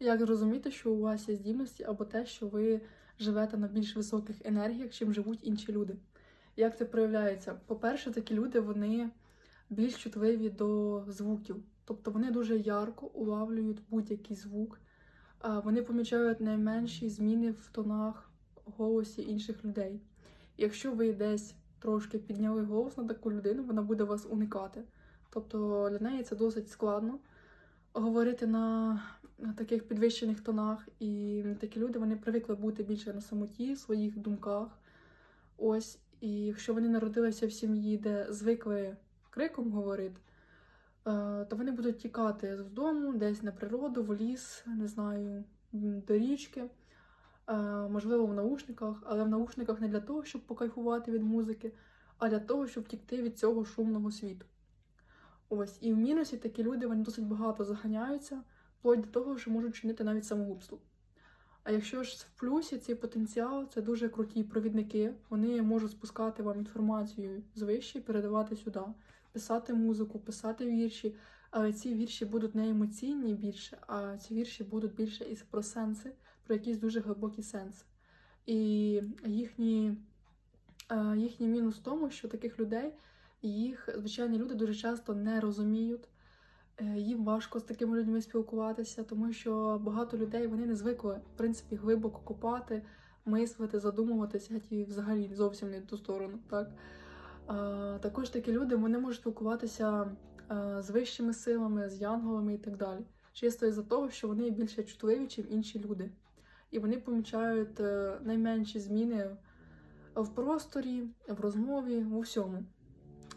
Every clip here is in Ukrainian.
Як зрозуміти, що у вас є здібності або те, що ви живете на більш високих енергіях, чим живуть інші люди? Як це проявляється? По-перше, такі люди вони більш чутливі до звуків, тобто вони дуже ярко улавлюють будь-який звук, вони помічають найменші зміни в тонах голосі інших людей. Якщо ви десь трошки підняли голос на таку людину, вона буде вас уникати. Тобто для неї це досить складно говорити на таких підвищених тонах, і такі люди вони привикли бути більше на самоті, в своїх думках. Ось, і якщо вони народилися в сім'ї, де звикли криком говорити, е, то вони будуть тікати з дому, десь на природу, в ліс, не знаю, до річки, е, можливо, в наушниках, але в наушниках не для того, щоб покайфувати від музики, а для того, щоб втікти від цього шумного світу. Ось, і в мінусі такі люди вони досить багато заганяються, вплоть до того, що можуть чинити навіть самогубство. А якщо ж в плюсі цей потенціал, це дуже круті провідники. Вони можуть спускати вам інформацію з вище, передавати сюди, писати музику, писати вірші. Але ці вірші будуть не емоційні більше, а ці вірші будуть більше із про сенси, про якісь дуже глибокі сенси. І їхні, е, мінус в тому, що таких людей їх звичайні люди дуже часто не розуміють. Е, Їм важко з такими людьми спілкуватися, тому що багато людей вони не звикли в принципі глибоко копати, мислити, задумуватися, і взагалі зовсім не в ту сторону. Так? Також такі люди вони можуть спілкуватися з вищими силами, з янголами і так далі. Чисто із-за того, що вони більше чутливі, ніж інші люди. І вони помічають е, найменші зміни в просторі, в розмові, в усьому.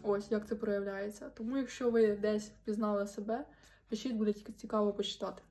Ось як це проявляється. Тому, якщо ви десь впізнали себе, пишіть, буде цікаво почитати.